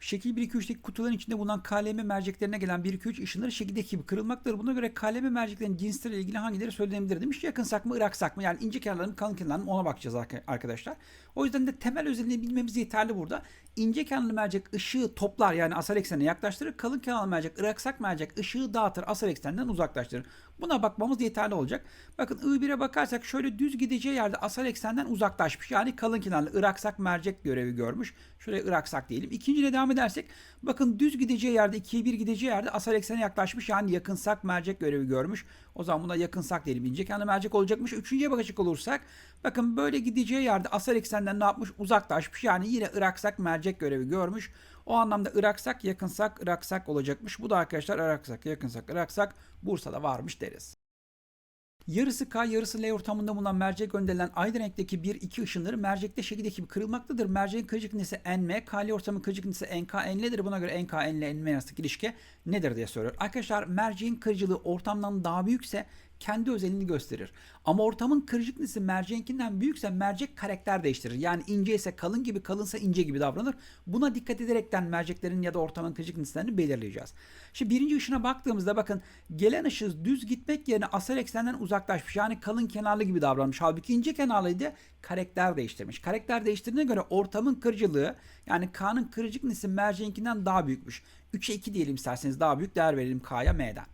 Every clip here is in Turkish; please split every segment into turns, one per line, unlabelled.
Şekil 1 2 3'teki kutuların içinde bulunan KLM merceklerine gelen 1 2 3 ışınları şekildeki gibi kırılmaktadır. Buna göre KLM merceklerin cinsleriyle ilgili hangileri söylenebilir demiş. Yakınsak mı, ıraksak mı? Yani ince kenarları mı, kalın kenarları ona bakacağız arka- arkadaşlar. O yüzden de temel özelliğini bilmemiz yeterli burada. İnce kenarlı mercek ışığı toplar yani asal eksenine yaklaştırır. Kalın kenarlı mercek, ıraksak mercek ışığı dağıtır, asal eksenden uzaklaştırır. Buna bakmamız yeterli olacak. Bakın I1'e bakarsak şöyle düz gideceği yerde asal eksenden uzaklaşmış. Yani kalın kenarlı ıraksak mercek görevi görmüş. Şuraya ıraksak diyelim. İkinciyle devam edersek bakın düz gideceği yerde 2'ye 1 gideceği yerde asal eksene yaklaşmış. Yani yakınsak mercek görevi görmüş. O zaman buna yakınsak diyelim. İnce kenarlı mercek olacakmış. Üçüncüye bakacak olursak bakın böyle gideceği yerde asal eksenden ne yapmış? Uzaklaşmış. Yani yine ıraksak mercek görevi görmüş. O anlamda Iraksak, yakınsak, Iraksak olacakmış. Bu da arkadaşlar Iraksak, yakınsak, Iraksak Bursa'da varmış deriz. Yarısı K, yarısı L ortamında bulunan merceğe gönderilen aynı renkteki 1-2 ışınları mercekte şekildeki gibi kırılmaktadır. Merceğin kırıcık nesi NM, KL ortamının kırıcık nesi NK, N'lidir. Buna göre NK, N'le NM arasındaki ilişki nedir diye soruyor. Arkadaşlar merceğin kırıcılığı ortamdan daha büyükse kendi özelliğini gösterir. Ama ortamın kırıcık nesi merceğinkinden büyükse mercek karakter değiştirir. Yani ince ise kalın gibi, kalınsa ince gibi davranır. Buna dikkat ederekten merceklerin ya da ortamın kırıcık neslerini belirleyeceğiz. Şimdi birinci ışına baktığımızda bakın gelen ışık düz gitmek yerine asal eksenden uzaklaşmış. Yani kalın kenarlı gibi davranmış. Halbuki ince kenarlıydı karakter değiştirmiş. Karakter değiştirdiğine göre ortamın kırıcılığı yani K'nın kırıcık nesi merceğinkinden daha büyükmüş. 3'e 2 diyelim isterseniz daha büyük değer verelim K'ya M'den.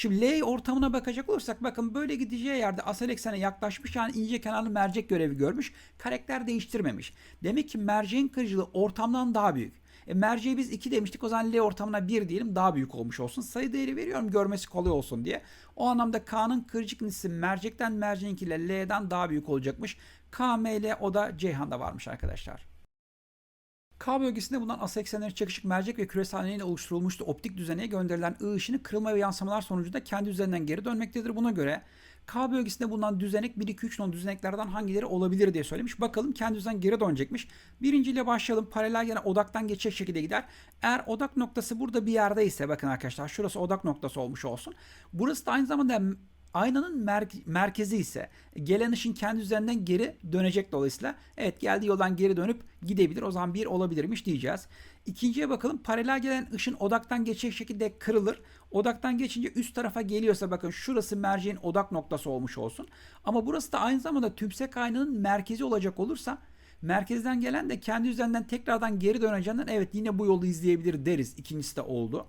Şimdi L ortamına bakacak olursak bakın böyle gideceği yerde asal eksene yaklaşmış yani ince kenarlı mercek görevi görmüş. Karakter değiştirmemiş. Demek ki merceğin kırıcılığı ortamdan daha büyük. E, merceğe biz 2 demiştik o zaman L ortamına 1 diyelim daha büyük olmuş olsun. Sayı değeri veriyorum görmesi kolay olsun diye. O anlamda K'nın kırıcık nispi mercekten merceğinkiyle L'den daha büyük olacakmış. K, M, L o da Ceyhan'da varmış arkadaşlar. K bölgesinde bulunan asal eksenleri çakışık mercek ve küresel ile oluşturulmuştu. Optik düzeneye gönderilen I ışını kırılma ve yansımalar sonucunda kendi üzerinden geri dönmektedir. Buna göre K bölgesinde bulunan düzenek 1 2 3 non düzeneklerden hangileri olabilir diye söylemiş. Bakalım kendi üzerinden geri dönecekmiş. Birinciyle başlayalım. Paralel gene odaktan geçecek şekilde gider. Eğer odak noktası burada bir yerde ise bakın arkadaşlar şurası odak noktası olmuş olsun. Burası da aynı zamanda aynanın mer- merkezi ise gelen ışın kendi üzerinden geri dönecek dolayısıyla evet geldiği yoldan geri dönüp gidebilir. O zaman bir olabilirmiş diyeceğiz. İkinciye bakalım. Paralel gelen ışın odaktan geçecek şekilde kırılır. Odaktan geçince üst tarafa geliyorsa bakın şurası merceğin odak noktası olmuş olsun. Ama burası da aynı zamanda tümsek aynanın merkezi olacak olursa merkezden gelen de kendi üzerinden tekrardan geri döneceğinden evet yine bu yolu izleyebilir deriz. İkincisi de oldu.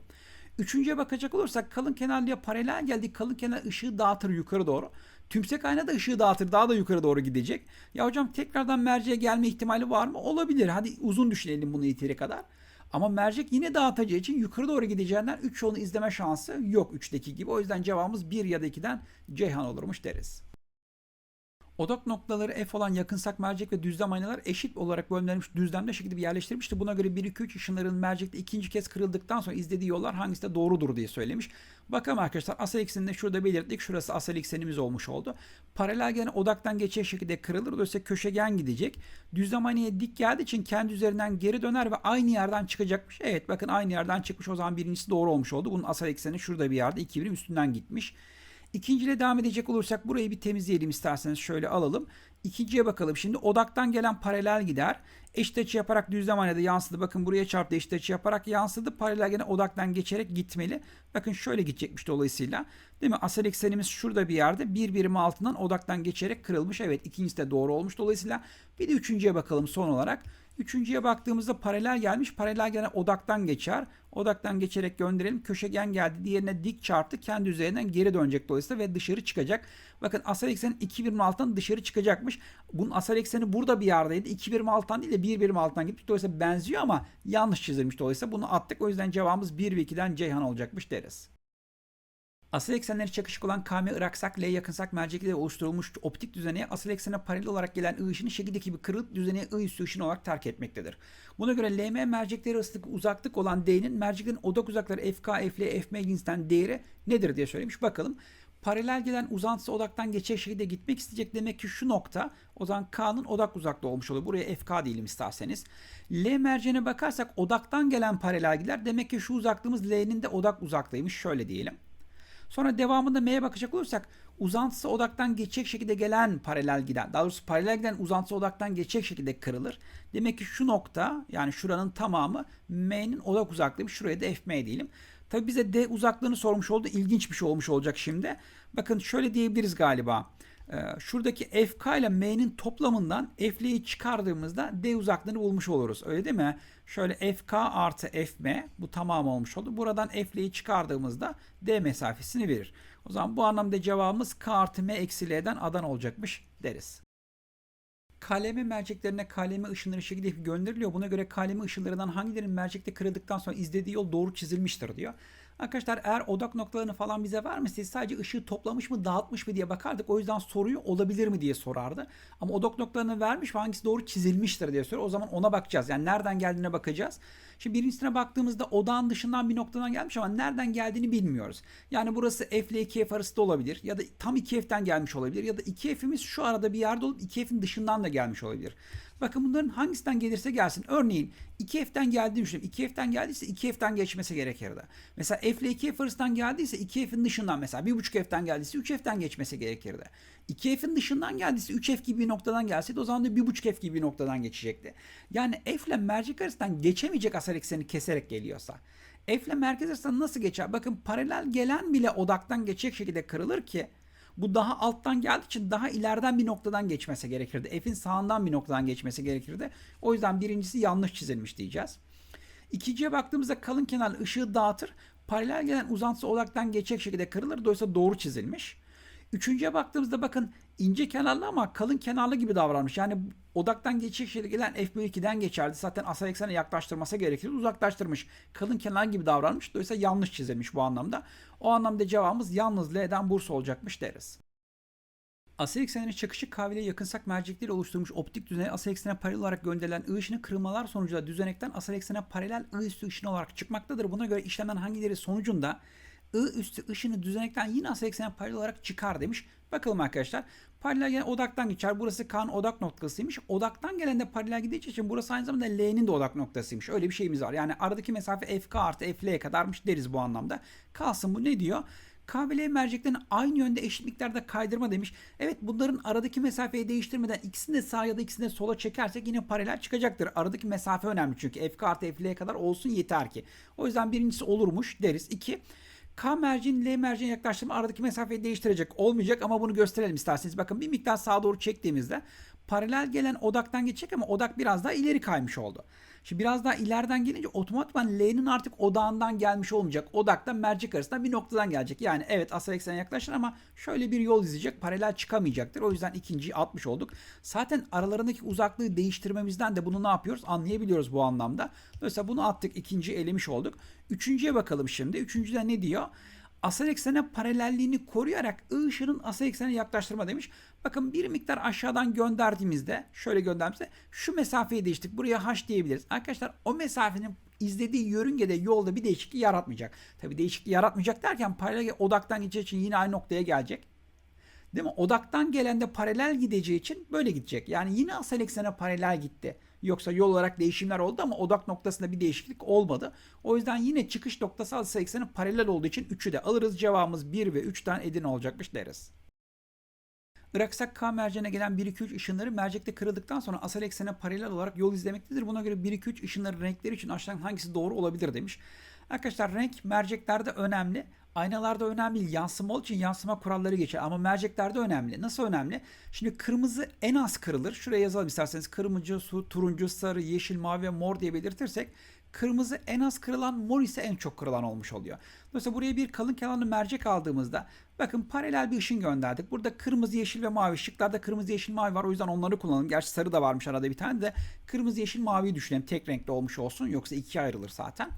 Üçüncüye bakacak olursak kalın kenarlıya paralel geldik. Kalın kenar ışığı dağıtır yukarı doğru. Tümsek ayna da ışığı dağıtır daha da yukarı doğru gidecek. Ya hocam tekrardan merceğe gelme ihtimali var mı? Olabilir. Hadi uzun düşünelim bunu yeteri kadar. Ama mercek yine dağıtacağı için yukarı doğru gideceğinden 3 yolunu izleme şansı yok 3'teki gibi. O yüzden cevabımız 1 ya da 2'den Ceyhan olurmuş deriz. Odak noktaları F olan yakınsak mercek ve düzlem aynalar eşit olarak bölünmüş düzlemde şekilde bir yerleştirilmişti. Buna göre 1 2 3 ışınların mercekte ikinci kez kırıldıktan sonra izlediği yollar hangisi de doğrudur diye söylemiş. Bakalım arkadaşlar asal eksenini şurada belirttik. Şurası asal eksenimiz olmuş oldu. Paralel gene odaktan geçecek şekilde kırılır. Dolayısıyla köşegen gidecek. Düzlem aynaya dik geldiği için kendi üzerinden geri döner ve aynı yerden çıkacakmış. Evet bakın aynı yerden çıkmış. O zaman birincisi doğru olmuş oldu. Bunun asal ekseni şurada bir yerde. 2 birim üstünden gitmiş. İkinciyle devam edecek olursak burayı bir temizleyelim isterseniz şöyle alalım. İkinciye bakalım. Şimdi odaktan gelen paralel gider. Eşit açı yaparak düzlem aynada yansıdı. Bakın buraya çarptı eşit açı yaparak yansıdı. Paralel gene odaktan geçerek gitmeli. Bakın şöyle gidecekmiş dolayısıyla. Değil mi? Asal eksenimiz şurada bir yerde. Bir birim altından odaktan geçerek kırılmış. Evet ikincisi de doğru olmuş. Dolayısıyla bir de üçüncüye bakalım son olarak. Üçüncüye baktığımızda paralel gelmiş. Paralel gene odaktan geçer. Odaktan geçerek gönderelim. Köşegen geldi. Diğerine dik çarptı. Kendi üzerinden geri dönecek dolayısıyla ve dışarı çıkacak. Bakın asal eksenin 2 birim altından dışarı çıkacakmış. Bunun asal ekseni burada bir yerdeydi. 2 birim alttan değil de 1 birim alttan gitmiş. Dolayısıyla benziyor ama yanlış çizilmiş. Dolayısıyla bunu attık. O yüzden cevabımız 1 ve 2'den Ceyhan olacakmış deriz. Asal eksenleri çakışık olan KM ıraksak L yakınsak mercekle oluşturulmuş optik düzeneye asal eksene paralel olarak gelen I ışını şekildeki gibi kırılıp düzeneye I üssü ışın olarak terk etmektedir. Buna göre LM mercekleri arasındaki uzaklık olan D'nin merceklerin odak uzakları FK, FL, FM cinsinden değeri nedir diye söylemiş. Bakalım. Paralel gelen uzantısı odaktan geçecek şekilde gitmek isteyecek. Demek ki şu nokta o zaman K'nın odak uzaklığı olmuş oluyor. Buraya FK diyelim isterseniz. L merceğine bakarsak odaktan gelen paralel gider. Demek ki şu uzaklığımız L'nin de odak uzaklığıymış. Şöyle diyelim. Sonra devamında M'ye bakacak olursak uzantısı odaktan geçecek şekilde gelen paralel giden, daha doğrusu paralel giden uzantısı odaktan geçecek şekilde kırılır. Demek ki şu nokta yani şuranın tamamı M'nin odak uzaklığıymış. Şuraya da FM diyelim. Tabi bize D uzaklığını sormuş oldu. İlginç bir şey olmuş olacak şimdi. Bakın şöyle diyebiliriz galiba. Ee, şuradaki FK ile M'nin toplamından F'liyi çıkardığımızda D uzaklığını bulmuş oluruz. Öyle değil mi? Şöyle FK artı FM bu tamam olmuş oldu. Buradan F'liyi çıkardığımızda D mesafesini verir. O zaman bu anlamda cevabımız K artı M eksi L'den Adan olacakmış deriz. KLM merceklerine KLM ışınları şekilde gönderiliyor. Buna göre KLM ışınlarından hangilerinin mercekte kırıldıktan sonra izlediği yol doğru çizilmiştir diyor. Arkadaşlar eğer odak noktalarını falan bize vermeseydi sadece ışığı toplamış mı dağıtmış mı diye bakardık. O yüzden soruyu olabilir mi diye sorardı. Ama odak noktalarını vermiş ve hangisi doğru çizilmiştir diye soruyor. O zaman ona bakacağız. Yani nereden geldiğine bakacağız. Şimdi birincisine baktığımızda odağın dışından bir noktadan gelmiş ama nereden geldiğini bilmiyoruz. Yani burası F ile 2F arası da olabilir. Ya da tam 2F'den gelmiş olabilir. Ya da 2F'imiz şu arada bir yerde olup 2F'in dışından da gelmiş olabilir. Bakın bunların hangisinden gelirse gelsin. Örneğin 2F'den geldiğini düşünelim. 2F'den geldiyse 2F'den geçmesi gerekirdi. Mesela F ile 2F arasından geldiyse 2F'in dışından mesela 1.5F'den geldiyse 3F'den geçmesi gerekirdi. 2F'in dışından geldiyse 3F gibi bir noktadan gelseydi o zaman da 1.5F gibi bir noktadan geçecekti. Yani F ile mercek arasından geçemeyecek asal ekseni keserek geliyorsa. F ile merkez arasından nasıl geçer? Bakın paralel gelen bile odaktan geçecek şekilde kırılır ki bu daha alttan geldiği için daha ileriden bir noktadan geçmesi gerekirdi. F'in sağından bir noktadan geçmesi gerekirdi. O yüzden birincisi yanlış çizilmiş diyeceğiz. İkinciye baktığımızda kalın kenar ışığı dağıtır. Paralel gelen uzantısı odaktan geçecek şekilde kırılır. Dolayısıyla doğru çizilmiş. Üçüncüye baktığımızda bakın ince kenarlı ama kalın kenarlı gibi davranmış. Yani odaktan geçecek şekilde gelen F bölü 2'den geçerdi. Zaten asal eksene yaklaştırması gerekirdi. Uzaklaştırmış. Kalın kenar gibi davranmış. Dolayısıyla yanlış çizilmiş bu anlamda. O anlamda cevabımız yalnız L'den Bursa olacakmış deriz. Asal eksenine çakışı kahveliğe yakınsak mercekleri oluşturmuş optik düzene asal eksene paralel olarak gönderilen I ışını kırılmalar sonucunda düzenekten asal eksene paralel I üstü ışını olarak çıkmaktadır. Buna göre işlenen hangileri sonucunda I üstü ışını düzenekten yine asal eksene paralel olarak çıkar demiş. Bakalım arkadaşlar. Paralel gelen odaktan geçer. Burası K'nın odak noktasıymış. Odaktan gelen de paralel gideceği için burası aynı zamanda L'nin de odak noktasıymış. Öyle bir şeyimiz var. Yani aradaki mesafe FK artı FL kadarmış deriz bu anlamda. Kalsın bu ne diyor? K ve L merceklerini aynı yönde eşit miktarda kaydırma demiş. Evet bunların aradaki mesafeyi değiştirmeden ikisini de sağa ya da ikisini de sola çekersek yine paralel çıkacaktır. Aradaki mesafe önemli çünkü FK artı FL kadar olsun yeter ki. O yüzden birincisi olurmuş deriz. İki, K merceğin L merceğine yaklaştırma aradaki mesafeyi değiştirecek. Olmayacak ama bunu gösterelim isterseniz. Bakın bir miktar sağa doğru çektiğimizde paralel gelen odaktan geçecek ama odak biraz daha ileri kaymış oldu. Şimdi biraz daha ileriden gelince otomatikman L'nin artık odağından gelmiş olmayacak. Odaktan mercek arasında bir noktadan gelecek. Yani evet asal eksene yaklaşır ama şöyle bir yol izleyecek. Paralel çıkamayacaktır. O yüzden ikinciyi atmış olduk. Zaten aralarındaki uzaklığı değiştirmemizden de bunu ne yapıyoruz? Anlayabiliyoruz bu anlamda. Dolayısıyla bunu attık. ikinciyi elemiş olduk. Üçüncüye bakalım şimdi. Üçüncüde ne diyor? Asal eksene paralelliğini koruyarak ışının asal eksene yaklaştırma demiş. Bakın bir miktar aşağıdan gönderdiğimizde şöyle gönderdiğimizde şu mesafeyi değiştik. Buraya H diyebiliriz. Arkadaşlar o mesafenin izlediği yörüngede yolda bir değişiklik yaratmayacak. Tabi değişiklik yaratmayacak derken paralel odaktan geçeceği için yine aynı noktaya gelecek. Değil mi? Odaktan gelen de paralel gideceği için böyle gidecek. Yani yine asal eksene paralel gitti. Yoksa yol olarak değişimler oldu ama odak noktasında bir değişiklik olmadı. O yüzden yine çıkış noktası asal eksene paralel olduğu için 3'ü de alırız. Cevabımız 1 ve 3'ten Edirne olacakmış deriz. Iraksak K merceğine gelen 1-2-3 ışınları mercekte kırıldıktan sonra asal eksene paralel olarak yol izlemektedir. Buna göre 1-2-3 ışınları renkleri için aşağıdan hangisi doğru olabilir demiş. Arkadaşlar renk merceklerde önemli. Aynalarda önemli. Yansıma olduğu için yansıma kuralları geçer. Ama merceklerde önemli. Nasıl önemli? Şimdi kırmızı en az kırılır. Şuraya yazalım isterseniz. Kırmızı, su, turuncu, sarı, yeşil, mavi ve mor diye belirtirsek kırmızı en az kırılan, mor ise en çok kırılan olmuş oluyor. Dolayısıyla buraya bir kalın kenarlı mercek aldığımızda bakın paralel bir ışın gönderdik. Burada kırmızı, yeşil ve mavi. Şıklarda kırmızı, yeşil, mavi var. O yüzden onları kullanalım. Gerçi sarı da varmış arada bir tane de. Kırmızı, yeşil, maviyi düşünelim. Tek renkli olmuş olsun. Yoksa ikiye ayrılır zaten.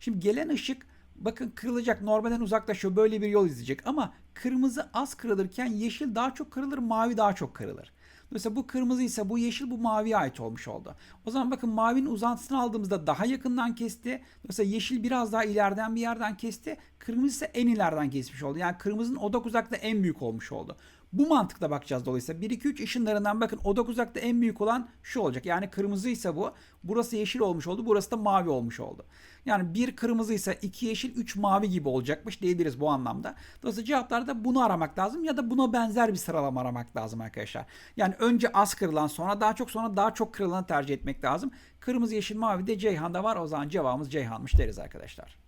Şimdi gelen ışık bakın kırılacak normalden uzaklaşıyor böyle bir yol izleyecek ama kırmızı az kırılırken yeşil daha çok kırılır mavi daha çok kırılır. Dolayısıyla bu kırmızı ise bu yeşil bu maviye ait olmuş oldu. O zaman bakın mavinin uzantısını aldığımızda daha yakından kesti. Dolayısıyla yeşil biraz daha ileriden bir yerden kesti. Kırmızı ise en ileriden kesmiş oldu. Yani kırmızının odak uzaklığı en büyük olmuş oldu. Bu mantıkla bakacağız dolayısıyla. 1 2 3 ışınlarından bakın odak uzakta en büyük olan şu olacak. Yani kırmızıysa bu. Burası yeşil olmuş oldu. Burası da mavi olmuş oldu. Yani bir kırmızıysa iki yeşil, üç mavi gibi olacakmış diyebiliriz bu anlamda. Dolayısıyla cevaplarda bunu aramak lazım ya da buna benzer bir sıralama aramak lazım arkadaşlar. Yani önce az kırılan sonra daha çok sonra daha çok kırılanı tercih etmek lazım. Kırmızı, yeşil, mavi de Ceyhan'da var. O zaman cevabımız Ceyhan'mış deriz arkadaşlar.